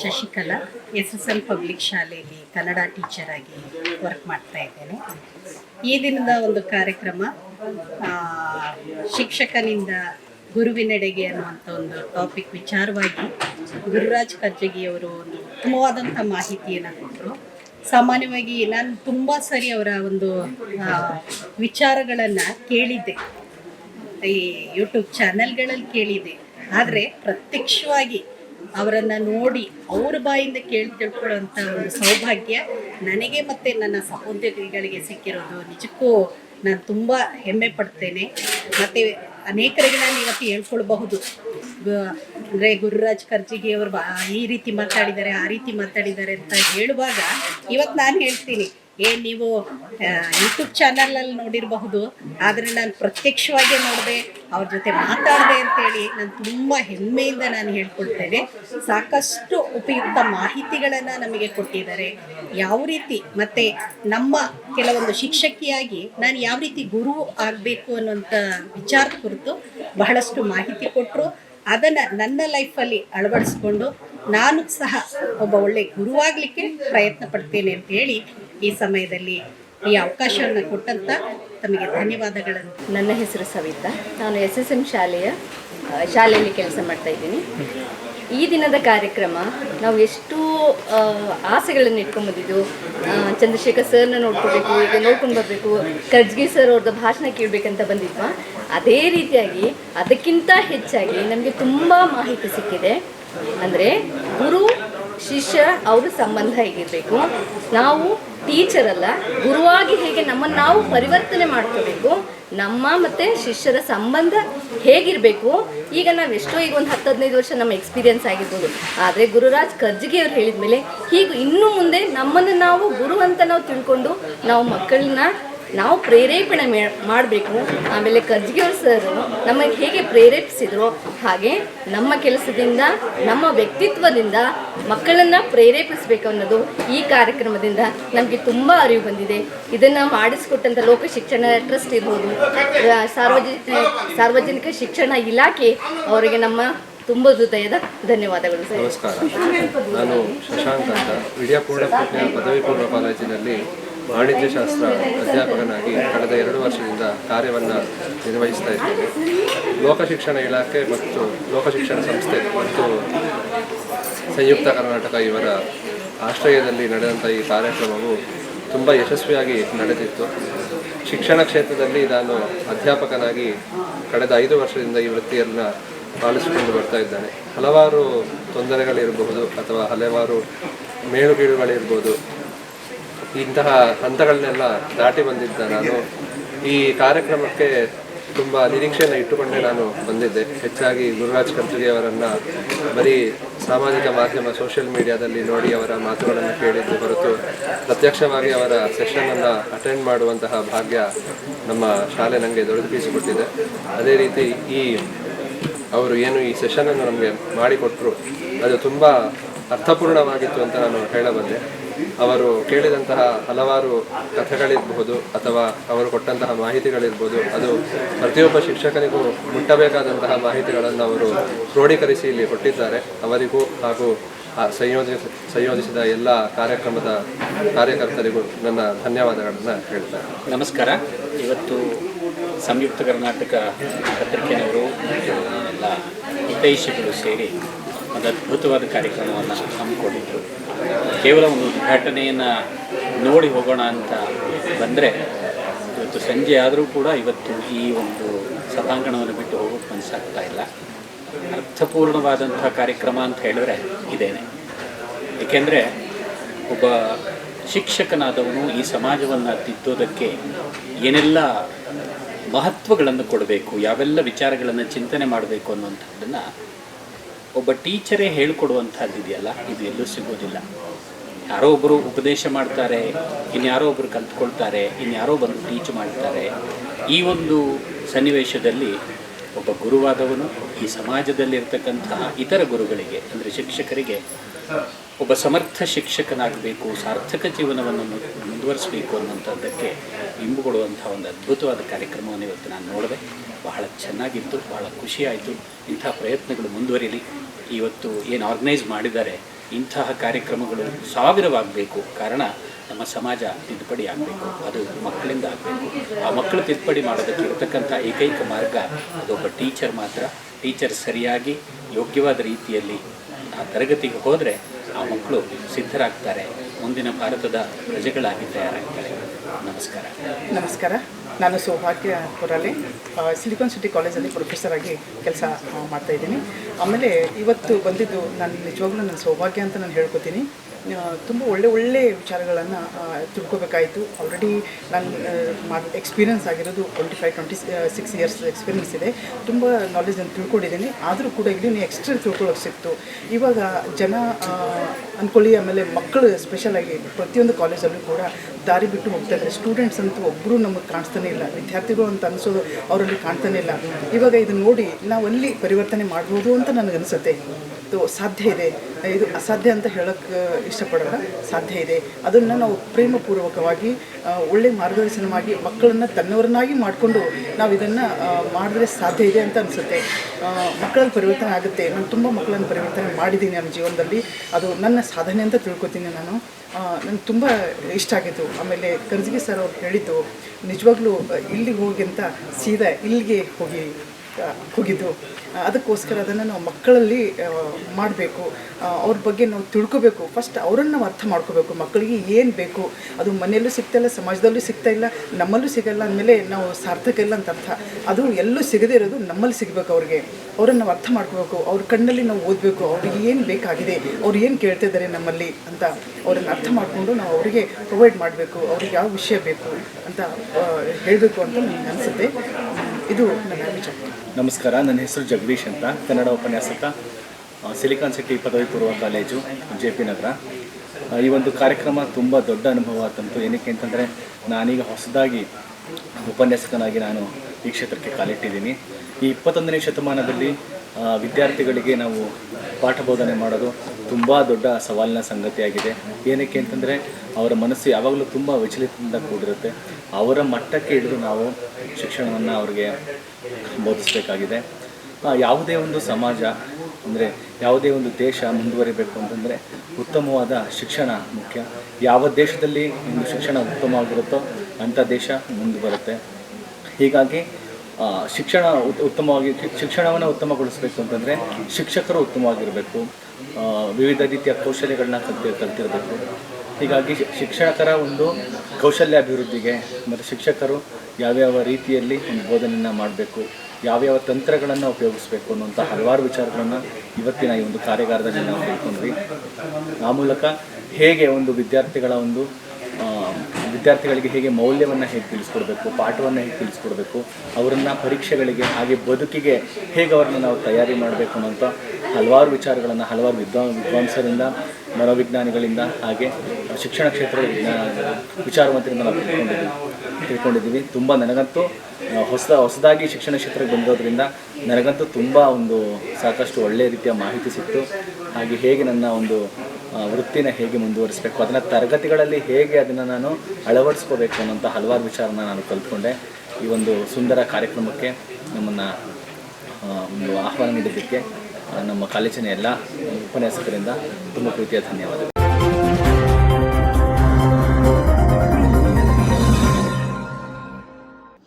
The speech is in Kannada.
Shashikala. S S L public ಶಾಲೆಯಲ್ಲಿ ಕನ್ನಡ ಟೀಚರ್ ಆಗಿ ವರ್ಕ್ ಮಾಡ್ತಾ ಇದ್ದೇನೆ. ಈ ದಿನದ ಒಂದು ಕಾರ್ಯಕ್ರಮ ಶಿಕ್ಷಕನಿಂದ ಗುರುವಿನೆಡೆಗೆ ಅನ್ನುವಂಥ ಒಂದು ಟಾಪಿಕ್ ವಿಚಾರವಾಗಿ ಗುರುರಾಜ್ ಕರ್ಜಗಿಯವರು ಒಂದು ಉತ್ತಮವಾದಂಥ ಮಾಹಿತಿಯನ್ನು ಕೊಟ್ಟರು. ಸಾಮಾನ್ಯವಾಗಿ ನಾನು ತುಂಬ ಸರಿ ಅವರ ಒಂದು ವಿಚಾರಗಳನ್ನು ಕೇಳಿದ್ದೆ. ಈ ಯೂಟ್ಯೂಬ್ ಚಾನೆಲ್ಗಳಲ್ಲಿ ಕೇಳಿದೆ ಆದರೆ ಪ್ರತ್ಯಕ್ಷವಾಗಿ ಅವರನ್ನು ನೋಡಿ ಅವ್ರ ಬಾಯಿಂದ ಕೇಳಿ ತಿಳ್ಕೊಳ್ಳೋಂಥ ಒಂದು ಸೌಭಾಗ್ಯ ನನಗೆ ಮತ್ತು ನನ್ನ ಸಹೋದ್ಯೋಗಿಗಳಿಗೆ ಸಿಕ್ಕಿರೋದು. ನಿಜಕ್ಕೂ ನಾನು ತುಂಬ ಹೆಮ್ಮೆ ಪಡ್ತೇನೆ. ಮತ್ತು ಅನೇಕರಿಗೆ ನಾನು ಇವತ್ತು ಹೇಳ್ಕೊಳ್ಬಹುದು. ಅಂದರೆ ಗುರುರಾಜ್ ಖರ್ಜಿಗೆ ಅವರು ಈ ರೀತಿ ಮಾತಾಡಿದ್ದಾರೆ, ಆ ರೀತಿ ಮಾತಾಡಿದ್ದಾರೆ ಅಂತ ಹೇಳುವಾಗ ಇವತ್ತು ನಾನು ಹೇಳ್ತೀನಿ, ಏ ನೀವು ಯೂಟ್ಯೂಬ್ ಚಾನಲಲ್ಲಿ ನೋಡಿರಬಹುದು, ಆದರೆ ನಾನು ಪ್ರತ್ಯಕ್ಷವಾಗಿ ನೋಡಿದೆ, ಅವ್ರ ಜೊತೆ ಮಾತಾಡಿದೆ ಅಂತೇಳಿ ನಾನು ತುಂಬಾ ಹೆಮ್ಮೆಯಿಂದ ನಾನು ಹೇಳ್ಕೊಳ್ತೇನೆ ಸಾಕಷ್ಟು ಉಪಯುಕ್ತ ಮಾಹಿತಿಗಳನ್ನು ನಮಗೆ ಕೊಟ್ಟಿದ್ದಾರೆ. ಯಾವ ರೀತಿ, ಮತ್ತೆ ನಮ್ಮ ಕೆಲವೊಂದು ಶಿಕ್ಷಕಿಯಾಗಿ ನಾನು ಯಾವ ರೀತಿ ಗುರು ಆಗಬೇಕು ಅನ್ನೋಂಥ ವಿಚಾರದ ಕುರಿತು ಬಹಳಷ್ಟು ಮಾಹಿತಿ ಕೊಟ್ಟರು ಅದನ್ನು ನನ್ನ ಲೈಫಲ್ಲಿ ಅಳವಡಿಸ್ಕೊಂಡು ನಾನು ಸಹ ಒಬ್ಬ ಒಳ್ಳೆ ಗುರುವಾಗಲಿಕ್ಕೆ ಪ್ರಯತ್ನ ಪಡ್ತೇನೆ ಅಂತ ಹೇಳಿ ಈ ಸಮಯದಲ್ಲಿ ಈ ಅವಕಾಶವನ್ನು ಕೊಟ್ಟಂತ ತಮಗೆ ಧನ್ಯವಾದಗಳನ್ನು ನನ್ನ ಹೆಸರು ಸವಿತಾ. ನಾನು ಎಸ್ ಎಸ್ ಎಂ ಶಾಲೆಯ ಶಾಲೆಯಲ್ಲಿ ಕೆಲಸ ಮಾಡ್ತಾ ಇದ್ದೀನಿ. ಈ ದಿನದ ಕಾರ್ಯಕ್ರಮ ನಾವು ಎಷ್ಟು ಆಸೆಗಳನ್ನು ಇಟ್ಕೊಂಡ್ಬಂದಿದ್ದು ಚಂದ್ರಶೇಖರ್ ಸರ್ನ ನೋಡ್ಕೋಬೇಕು, ಈಗ ನೋಡ್ಕೊಂಡು ಬರಬೇಕು ಕರ್ಜ್ಗಿ ಸರ್ ಅವ್ರದ್ದು ಭಾಷಣ ಕೇಳಬೇಕಂತ ಬಂದಿದ್ವಾ. ಅದೇ ರೀತಿಯಾಗಿ ಅದಕ್ಕಿಂತ ಹೆಚ್ಚಾಗಿ ನಮಗೆ ತುಂಬ ಮಾಹಿತಿ ಸಿಕ್ಕಿದೆ. ಅಂದರೆ ಗುರು, ಶಿಷ್ಯ ಅವ್ರ ಸಂಬಂಧ ಹೇಗಿರಬೇಕು. ನಾವು ಟೀಚರ್ ಅಲ್ಲ, ಗುರುವಾಗಿ ಹೇಗೆ ನಮ್ಮನ್ನು ನಾವು ಪರಿವರ್ತನೆ ಮಾಡ್ಕೋಬೇಕು, ನಮ್ಮ ಮತ್ತು ಶಿಷ್ಯರ ಸಂಬಂಧ ಹೇಗಿರಬೇಕು, ಈಗ ನಾವು ಎಷ್ಟೋ ಈಗ ಒಂದು ಹತ್ತು ಹದಿನೈದು ವರ್ಷ ನಮ್ಮ ಎಕ್ಸ್ಪೀರಿಯನ್ಸ್ ಆಗಿರ್ಬೋದು. ಆದರೆ ಗುರುರಾಜ್ ಕರ್ಜಿಗೆ ಅವ್ರು ಹೇಳಿದ ಮೇಲೆ ಹೀಗೆ ಇನ್ನು ಮುಂದೆ ನಮ್ಮನ್ನು ನಾವು ಗುರು ಅಂತ ನಾವು ತಿಳ್ಕೊಂಡು, ನಾವು ಮಕ್ಕಳನ್ನ ನಾವು ಪ್ರೇರೇಪಣೆ ಮಾಡಬೇಕು. ಆಮೇಲೆ ಕರ್ಜಿಗೆಯವ್ರ ಸರ್ ನಮಗೆ ಹೇಗೆ ಪ್ರೇರೇಪಿಸಿದ್ರು ಹಾಗೆ ನಮ್ಮ ಕೆಲಸದಿಂದ, ನಮ್ಮ ವ್ಯಕ್ತಿತ್ವದಿಂದ ಮಕ್ಕಳನ್ನು ಪ್ರೇರೇಪಿಸಬೇಕು ಅನ್ನೋದು ಈ ಕಾರ್ಯಕ್ರಮದಿಂದ ನಮಗೆ ತುಂಬ ಅರಿವು ಬಂದಿದೆ. ಇದನ್ನು ಮಾಡಿಸಿಕೊಟ್ಟಂಥ ಲೋಕ ಶಿಕ್ಷಣ ಟ್ರಸ್ಟ್ ಇರ್ಬೋದು ಸಾರ್ವಜನಿಕ ಸಾರ್ವಜನಿಕ ಶಿಕ್ಷಣ ಇಲಾಖೆ ಅವರಿಗೆ ನಮ್ಮ ತುಂಬ ಹೃದಯದ ಧನ್ಯವಾದಗಳು ನಮಸ್ಕಾರ. ನಾನು ಶಶಾಂಕ್ ಅಂತ. ವಿದ್ಯಾಪೂರ್ಣ ಪ್ರಜ್ಞಾ ಪದವಿ ಪೂರ್ವ ಕಾಲೇಜಿನಲ್ಲಿ ವಾಣಿಜ್ಯಶಾಸ್ತ್ರ ಅಧ್ಯಾಪಕನಾಗಿ ಕಳೆದ ಎರಡು ವರ್ಷದಿಂದ ಕಾರ್ಯವನ್ನು ನಿರ್ವಹಿಸ್ತಾ ಇದ್ದೇನೆ. ಲೋಕ ಶಿಕ್ಷಣ ಇಲಾಖೆ ಮತ್ತು ಲೋಕಶಿಕ್ಷಣ ಸಂಸ್ಥೆ ಮತ್ತು ಸಂಯುಕ್ತ ಕರ್ನಾಟಕ ಇವರ ಆಶ್ರಯದಲ್ಲಿ ನಡೆದಂಥ ಈ ಕಾರ್ಯಕ್ರಮವು ತುಂಬ ಯಶಸ್ವಿಯಾಗಿ ನಡೆದಿತ್ತು. ಶಿಕ್ಷಣ ಕ್ಷೇತ್ರದಲ್ಲಿ ನಾನು ಅಧ್ಯಾಪಕನಾಗಿ ಕಳೆದ ಐದು ವರ್ಷದಿಂದ ಈ ವೃತ್ತಿಯನ್ನು ಪಾಲಿಸಿಕೊಂಡು ಬರ್ತಾ ಇದ್ದಾನೆ. ಹಲವಾರು ತೊಂದರೆಗಳಿರಬಹುದು ಅಥವಾ ಹಲವಾರು ಮೇಲುಗೀಳುಗಳಿರ್ಬೋದು ಇಂತಹ ಹಂತಗಳನ್ನೆಲ್ಲ ದಾಟಿ ಬಂದಿದ್ದ ನಾನು, ಈ ಕಾರ್ಯಕ್ರಮಕ್ಕೆ ತುಂಬ ನಿರೀಕ್ಷೆಯನ್ನು ಇಟ್ಟುಕೊಂಡೇ ನಾನು ಬಂದಿದ್ದೆ. ಹೆಚ್ಚಾಗಿ ಗುರುರಾಜ್ ಕರ್ಜಗಿ ಅವರನ್ನು ಬರೀ ಸಾಮಾಜಿಕ ಮಾಧ್ಯಮ ಸೋಷಿಯಲ್ ಮೀಡಿಯಾದಲ್ಲಿ ನೋಡಿ ಅವರ ಮಾತುಗಳನ್ನು ಕೇಳಿದ್ದು ಹೊರತು ಪ್ರತ್ಯಕ್ಷವಾಗಿ ಅವರ ಸೆಷನನ್ನು ಅಟೆಂಡ್ ಮಾಡುವಂತಹ ಭಾಗ್ಯ ನಮ್ಮ ಶಾಲೆ ನನಗೆ ದೊರಕಿಸಿಕೊಟ್ಟಿದೆ. ಅದೇ ರೀತಿ ಈ ಅವರು ಏನು ಈ ಸೆಷನನ್ನು ನಮಗೆ ಮಾಡಿಕೊಟ್ಟರು ಅದು ತುಂಬ ಅರ್ಥಪೂರ್ಣವಾಗಿತ್ತು ಅಂತ ನಾನು ಹೇಳಬಲ್ಲೆ. ಅವರು ಕೇಳಿದಂತಹ ಹಲವಾರು ಕಥೆಗಳಿರಬಹುದು ಅಥವಾ ಅವರು ಕೊಟ್ಟಂತಹ ಮಾಹಿತಿಗಳಿರ್ಬೋದು, ಅದು ಪ್ರತಿಯೊಬ್ಬ ಶಿಕ್ಷಕನಿಗೂ ಮುಟ್ಟಬೇಕಾದಂತಹ ಮಾಹಿತಿಗಳನ್ನು ಅವರು ಕ್ರೋಢೀಕರಿಸಿ ಇಲ್ಲಿ ಕೊಟ್ಟಿದ್ದಾರೆ. ಅವರಿಗೂ ಹಾಗೂ ಆ ಸಂಯೋಜಿಸ ಸಂಯೋಜಿಸಿದ ಎಲ್ಲ ಕಾರ್ಯಕ್ರಮದ ಕಾರ್ಯಕರ್ತರಿಗೂ ನನ್ನ ಧನ್ಯವಾದಗಳನ್ನು ಹೇಳ್ತಾರೆ ನಮಸ್ಕಾರ. ಇವತ್ತು ಸಂಯುಕ್ತ ಕರ್ನಾಟಕ ಪತ್ರಿಕೆಯವರು ಎಲ್ಲ ಹಿತೈಷಿಗಳು ಸೇರಿ ಒಂದು ಅದ್ಭುತವಾದ ಕಾರ್ಯಕ್ರಮವನ್ನು ಹಮ್ಮಿಕೊಂಡಿದ್ದರು ಕೇವಲ ಒಂದು ಉದ್ಘಾಟನೆಯನ್ನು ನೋಡಿ ಹೋಗೋಣ ಅಂತ ಬಂದರೆ, ಇವತ್ತು ಸಂಜೆ ಆದರೂ ಕೂಡ ಇವತ್ತು ಈ ಒಂದು ಸಭಾಂಗಣವನ್ನು ಬಿಟ್ಟು ಹೋಗೋಕ್ಕೆ ಮನಸ್ಸಾಗ್ತಾ ಇಲ್ಲ. ಅರ್ಥಪೂರ್ಣವಾದಂಥ ಕಾರ್ಯಕ್ರಮ ಅಂತ ಹೇಳಿದ್ರೆ ಇದೇನೆ. ಏಕೆಂದರೆ ಒಬ್ಬ ಶಿಕ್ಷಕನಾದವನು ಈ ಸಮಾಜವನ್ನು ತಿದ್ದೋದಕ್ಕೆ ಏನೆಲ್ಲ ಮಹತ್ವಗಳನ್ನು ಕೊಡಬೇಕು, ಯಾವೆಲ್ಲ ವಿಚಾರಗಳನ್ನು ಚಿಂತನೆ ಮಾಡಬೇಕು ಅನ್ನುವಂಥದ್ದನ್ನು ಒಬ್ಬ ಟೀಚರೇ ಹೇಳ್ಕೊಡುವಂಥದ್ದು ಇದೆಯಲ್ಲ, ಇದು ಎಲ್ಲೂ ಸಿಗೋದಿಲ್ಲ. ಯಾರೋ ಒಬ್ಬರು ಉಪದೇಶ ಮಾಡ್ತಾರೆ, ಇನ್ಯಾರೋ ಒಬ್ಬರು ಕಲ್ತ್ಕೊಳ್ತಾರೆ, ಇನ್ಯಾರೋ ಬಂದು ಟೀಚ್ ಮಾಡ್ತಾರೆ. ಈ ಒಂದು ಸನ್ನಿವೇಶದಲ್ಲಿ ಒಬ್ಬ ಗುರುವಾದವನು ಈ ಸಮಾಜದಲ್ಲಿರ್ತಕ್ಕಂತಹ ಇತರ ಗುರುಗಳಿಗೆ, ಅಂದರೆ ಶಿಕ್ಷಕರಿಗೆ, ಒಬ್ಬ ಸಮರ್ಥ ಶಿಕ್ಷಕನಾಗಬೇಕು, ಸಾರ್ಥಕ ಜೀವನವನ್ನು ಮುಂದುವರಿಸಬೇಕು ಅನ್ನುವಂಥದ್ದಕ್ಕೆ ಇಂಬುಗೊಡುವಂಥ ಒಂದು ಅದ್ಭುತವಾದ ಕಾರ್ಯಕ್ರಮವನ್ನು ಇವತ್ತು ನಾನು ನೋಡಿದೆ. ಬಹಳ ಚೆನ್ನಾಗಿತ್ತು, ಬಹಳ ಖುಷಿಯಾಯಿತು. ಇಂಥ ಪ್ರಯತ್ನಗಳು ಮುಂದುವರಿಲಿ. ಇವತ್ತು ಏನು ಆರ್ಗನೈಸ್ ಮಾಡಿದ್ದಾರೆ, ಇಂತಹ ಕಾರ್ಯಕ್ರಮಗಳು ಸಾವಿರವಾಗಬೇಕು. ಕಾರಣ ನಮ್ಮ ಸಮಾಜ ತಿದ್ದುಪಡಿ ಆಗಬೇಕು. ಅದು ಮಕ್ಕಳಿಂದ ಆಗಬೇಕು. ಆ ಮಕ್ಕಳು ತಿದ್ದುಪಡಿ ಮಾಡೋದಕ್ಕೆ ಇರತಕ್ಕಂಥ ಏಕೈಕ ಮಾರ್ಗ ಅದೊಬ್ಬ ಟೀಚರ್ ಮಾತ್ರ. ಟೀಚರ್ ಸರಿಯಾಗಿ, ಯೋಗ್ಯವಾದ ರೀತಿಯಲ್ಲಿ ಆ ತರಗತಿಗೆ ಹೋದರೆ ಆ ಮಕ್ಕಳು ಸಿದ್ಧರಾಗ್ತಾರೆ. ಮುಂದಿನ ಭಾರತದ ಪ್ರಜೆಗಳಾಗಿ ತಯಾರಾಗ್ತಾರೆ. ನಮಸ್ಕಾರ. ನಮಸ್ಕಾರ. ನಾನು ಸೌಭಾಗ್ಯ ಪುರಲ್ಲಿ ಸಿಲಿಕಾನ್ ಸಿಟಿ ಕಾಲೇಜಲ್ಲಿ ಪ್ರೊಫೆಸರ್ ಆಗಿ ಕೆಲಸ ಮಾಡ್ತಾ ಇದ್ದೀನಿ. ಆಮೇಲೆ ಇವತ್ತು ಬಂದಿದ್ದು ನಾನು, ನಿಜವಾಗ್ಲೂ ನನ್ನ ಸೌಭಾಗ್ಯ ಅಂತ ನಾನು ಹೇಳ್ಕೊತೀನಿ. ತುಂಬ ಒಳ್ಳೆ ಒಳ್ಳೆ ವಿಚಾರಗಳನ್ನು ತಿಳ್ಕೊಬೇಕಾಯಿತು. ಆಲ್ರೆಡಿ ನಾನು ಮಾಡಿ ಎಕ್ಸ್ಪೀರಿಯನ್ಸ್ ಆಗಿರೋದು twenty five twenty six years experience ಇದೆ. ತುಂಬ ನಾಲೆಜನ್ನು ತಿಳ್ಕೊಂಡಿದ್ದೀನಿ. ಆದರೂ ಕೂಡ ಇಲ್ಲಿ ಎಕ್ಸ್ಟ್ರಾ ತಿಳ್ಕೊಳ್ಳೋಕೆ ಸಿಕ್ತು. ಇವಾಗ ಜನ ಅಂದ್ಕೊಳ್ಳಿ ಆಮೇಲೆ ಮಕ್ಕಳು ಸ್ಪೆಷಲಾಗಿ ಪ್ರತಿಯೊಂದು ಕಾಲೇಜಲ್ಲೂ ಕೂಡ ದಾರಿ ಬಿಟ್ಟು ಹೋಗ್ತಾ ಇದ್ದಾರೆ. ಸ್ಟೂಡೆಂಟ್ಸ್ ಅಂತೂ ಒಬ್ಬರು ನಮಗೆ ಕಾಣಿಸ್ತಾನೆ ಇಲ್ಲ. ವಿದ್ಯಾರ್ಥಿಗಳು ಅಂತ ಅನಿಸೋದು ಅವರಲ್ಲಿ ಕಾಣ್ತಾನೆ ಇಲ್ಲ. ಇವಾಗ ಇದನ್ನು ನೋಡಿ ನಾವು ಅಲ್ಲಿ ಪರಿವರ್ತನೆ ಮಾಡ್ಬೋದು ಅಂತ ನನಗನ್ಸುತ್ತೆ ಇದು ಸಾಧ್ಯ ಇದೆ. ಇದು ಅಸಾಧ್ಯ ಅಂತ ಹೇಳೋಕ್ಕೆ ಇಷ್ಟಪಡೋಲ್ಲ. ಸಾಧ್ಯ ಇದೆ. ಅದನ್ನು ನಾವು ಪ್ರೇಮಪೂರ್ವಕವಾಗಿ ಒಳ್ಳೆ ಒಳ್ಳೆ ಮಾರ್ಗದರ್ಶನವಾಗಿ ಮಕ್ಕಳನ್ನು ತನ್ನವರನ್ನಾಗಿ ಮಾಡಿಕೊಂಡು ನಾವು ಇದನ್ನು ಮಾಡಿದ್ರೆ ಸಾಧ್ಯ ಇದೆ ಅಂತ ಅನಿಸುತ್ತೆ. ಮಕ್ಕಳಲ್ಲಿ ಪರಿವರ್ತನೆ ಆಗುತ್ತೆ. ನಾನು ತುಂಬ ಮಕ್ಕಳನ್ನು ಪರಿವರ್ತನೆ ಮಾಡಿದ್ದೀನಿ ನನ್ನ ಜೀವನದಲ್ಲಿ. ಅದು ನನ್ನ ಸಾಧನೆ ಅಂತ ತಿಳ್ಕೊತೀನಿ ನಾನು. ನನಗೆ ತುಂಬ ಇಷ್ಟ ಆಗಿತ್ತು ಆಮೇಲೆ ಕರ್ಜಿಗೆ ಸರ್ ಅವ್ರು ಹೇಳಿದ್ದು, ನಿಜವಾಗ್ಲೂ ಇಲ್ಲಿಗೆ ಹೋಗಿ ಅಂತ ಸೀದಾ ಇಲ್ಲಿಗೆ ಹೋಗಿ. ಹೋಗಿದ್ದು. ಅದಕ್ಕೋಸ್ಕರ ಅದನ್ನು ನಾವು ಮಕ್ಕಳಲ್ಲಿ ಮಾಡಬೇಕು. ಅವ್ರ ಬಗ್ಗೆ ನಾವು ತಿಳ್ಕೊಬೇಕು. ಫಸ್ಟ್ ಅವರನ್ನು ನಾವು ಅರ್ಥ ಮಾಡ್ಕೋಬೇಕು. ಮಕ್ಕಳಿಗೆ ಏನು ಬೇಕು, ಅದು ಮನೆಯಲ್ಲೂ ಸಿಗ್ತಾಯಿಲ್ಲ ಸಮಾಜದಲ್ಲೂ ಸಿಗ್ತಾ ಇಲ್ಲ, ನಮ್ಮಲ್ಲೂ ಸಿಗಲ್ಲ ಅಂದಮೇಲೆ ನಾವು ಸಾರ್ಥಕ ಇಲ್ಲ ಅಂತ ಅರ್ಥ. ಅದು ಎಲ್ಲೂ ಸಿಗದೇ ಇರೋದು ನಮ್ಮಲ್ಲಿ ಸಿಗಬೇಕು ಅವ್ರಿಗೆ. ಅವರನ್ನು ನಾವು ಅರ್ಥ ಮಾಡ್ಕೋಬೇಕು. ಅವ್ರ ಕಣ್ಣಲ್ಲಿ ನಾವು ಓದಬೇಕು. ಅವ್ರಿಗೆ ಏನು ಬೇಕಾಗಿದೆ, ಅವ್ರು ಏನು ಕೇಳ್ತಾ ಇದ್ದಾರೆ ನಮ್ಮಲ್ಲಿ ಅಂತ ಅವರನ್ನು ಅರ್ಥ ಮಾಡಿಕೊಂಡು ನಾವು ಅವರಿಗೆ ಪ್ರೊವೈಡ್ ಮಾಡಬೇಕು. ಅವ್ರಿಗೆ ಯಾವ ವಿಷಯ ಬೇಕು ಅಂತ ಹೇಳಬೇಕು ಅಂತ ನನಗೆ ಅನಿಸುತ್ತೆ. ಇದು ನಮಸ್ಕಾರ, ನನ್ನ ಹೆಸರು ಜಗದೀಶ್ ಅಂತ, ಕನ್ನಡ ಉಪನ್ಯಾಸಕ ಸಿಲಿಕಾನ್ ಸಿಟಿ ಪದವಿ ಪೂರ್ವ ಕಾಲೇಜು, ಜೆ ಪಿ ನಗರ. ಈ ಒಂದು ಕಾರ್ಯಕ್ರಮ ತುಂಬ ದೊಡ್ಡ ಅನುಭವ ತಂತು ಏನಕ್ಕೆ ಅಂತಂದರೆ, ನಾನೀಗ ಹೊಸದಾಗಿ ಉಪನ್ಯಾಸಕನಾಗಿ ನಾನು ಈ ಕ್ಷೇತ್ರಕ್ಕೆ ಕಾಲಿಟ್ಟಿದ್ದೀನಿ. ಈ ಇಪ್ಪತ್ತೊಂದನೇ ಶತಮಾನದಲ್ಲಿ ವಿದ್ಯಾರ್ಥಿಗಳಿಗೆ ನಾವು ಪಾಠ ಬೋಧನೆ ಮಾಡೋದು ತುಂಬ ದೊಡ್ಡ ಸವಾಲಿನ ಸಂಗತಿಯಾಗಿದೆ. ಏನಕ್ಕೆ ಅಂತಂದರೆ ಅವರ ಮನಸ್ಸು ಯಾವಾಗಲೂ ತುಂಬ ವಿಚಲಿತದಿಂದ ಕೂಡಿರುತ್ತೆ. ಅವರ ಮಟ್ಟಕ್ಕೆ ಹಿಡಿದು ನಾವು ಶಿಕ್ಷಣವನ್ನು ಅವರಿಗೆ ಬೋಧಿಸಬೇಕಾಗಿದೆ. ಯಾವುದೇ ಒಂದು ಸಮಾಜ ಅಂದರೆ ಯಾವುದೇ ಒಂದು ದೇಶ ಮುಂದುವರಿಬೇಕು ಅಂತಂದರೆ ಉತ್ತಮವಾದ ಶಿಕ್ಷಣ ಮುಖ್ಯ. ಯಾವ ದೇಶದಲ್ಲಿ ಒಂದು ಶಿಕ್ಷಣ ಉತ್ತಮವಾಗಿರುತ್ತೋ ಅಂಥ ದೇಶ ಮುಂದೆ ಬರುತ್ತೆ ಹೀಗಾಗಿ ಶಿಕ್ಷಣ ಉತ್- ಉತ್ತಮವಾಗಿ ಶಿಕ್ಷಣವನ್ನು ಉತ್ತಮಗೊಳಿಸಬೇಕು ಅಂತಂದರೆ ಶಿಕ್ಷಕರು ಉತ್ತಮವಾಗಿರಬೇಕು. ವಿವಿಧ ರೀತಿಯ ಕೌಶಲ್ಯಗಳನ್ನ ಕಲ್ತಿ, ಕಲ್ತಿರಬೇಕು. ಹೀಗಾಗಿ ಶಿಕ್ಷಕರ ಒಂದು ಕೌಶಲ್ಯಾಭಿವೃದ್ಧಿಗೆ ಮತ್ತು ಶಿಕ್ಷಕರು ಯಾವ್ಯಾವ ರೀತಿಯಲ್ಲಿ ಒಂದು ಬೋಧನೆಯನ್ನು ಮಾಡಬೇಕು, ಯಾವ್ಯಾವ ತಂತ್ರಗಳನ್ನು ಉಪಯೋಗಿಸಬೇಕು ಅನ್ನುವಂಥ ಹಲವಾರು ವಿಚಾರಗಳನ್ನು ಇವತ್ತಿನ ಈ ಒಂದು ಕಾರ್ಯಾಗಾರದಲ್ಲಿ ನಾವು ತಿಳ್ಕೊಂಡ್ವಿ. ಆ ಮೂಲಕ ಹೇಗೆ ಒಂದು ವಿದ್ಯಾರ್ಥಿಗಳ ಒಂದು ವಿದ್ಯಾರ್ಥಿಗಳಿಗೆ ಹೇಗೆ ಮೌಲ್ಯವನ್ನು ಹೇಗೆ ತಿಳಿಸ್ಕೊಡ್ಬೇಕು, ಪಾಠವನ್ನು ಹೇಗೆ ತಿಳಿಸ್ಕೊಡ್ಬೇಕು, ಅವರನ್ನು ಪರೀಕ್ಷೆಗಳಿಗೆ, ಹಾಗೆ ಬದುಕಿಗೆ ಹೇಗೆ ಅವ್ರನ್ನ ನಾವು ತಯಾರಿ ಮಾಡಬೇಕು ಅನ್ನೋಂಥ ಹಲವಾರು ವಿಚಾರಗಳನ್ನು, ಹಲವಾರು ವಿದ್ವಾ, ವಿದ್ವಾಂಸರಿಂದ, ಮನೋವಿಜ್ಞಾನಿಗಳಿಂದ, ಹಾಗೆ ಶಿಕ್ಷಣ ಕ್ಷೇತ್ರದ ವಿಚಾರವಂತರಿಂದ ನಾವು ತಿಳ್ಕೊಂಡಿದ್ದೀವಿ ತಿಳ್ಕೊಂಡಿದ್ದೀವಿ. ತುಂಬ ನನಗಂತೂ ಹೊಸ, ಹೊಸದಾಗಿ ಶಿಕ್ಷಣ ಕ್ಷೇತ್ರಕ್ಕೆ ಬಂದಿರೋದ್ರಿಂದ ನನಗಂತೂ ತುಂಬ ಒಂದು ಸಾಕಷ್ಟು ಒಳ್ಳೆಯ ರೀತಿಯ ಮಾಹಿತಿ ಸಿಕ್ತು. ಹಾಗೆ ಹೇಗೆ ನನ್ನ ಒಂದು ವೃತ್ತಿನ ಹೇಗೆ ಮುಂದುವರಿಸಬೇಕು, ಅದನ್ನು ತರಗತಿಗಳಲ್ಲಿ ಹೇಗೆ ಅದನ್ನು ನಾನು ಅಳವಡಿಸ್ಕೋಬೇಕು ಅನ್ನೋಂಥ ಹಲವಾರು ವಿಚಾರನ ನಾನು ಕಲ್ತ್ಕೊಂಡೆ. ಈ ಒಂದು ಸುಂದರ ಕಾರ್ಯಕ್ರಮಕ್ಕೆ ನಮ್ಮನ್ನು ಒಂದು ಆಹ್ವಾನ ನೀಡಿದ್ದಕ್ಕೆ ನಮ್ಮ ಕಾಲೇಜಿನ ಎಲ್ಲ ಉಪನ್ಯಾಸಕರಿಂದ ತುಂಬ ಪ್ರೀತಿಯ ಧನ್ಯವಾದಗಳು.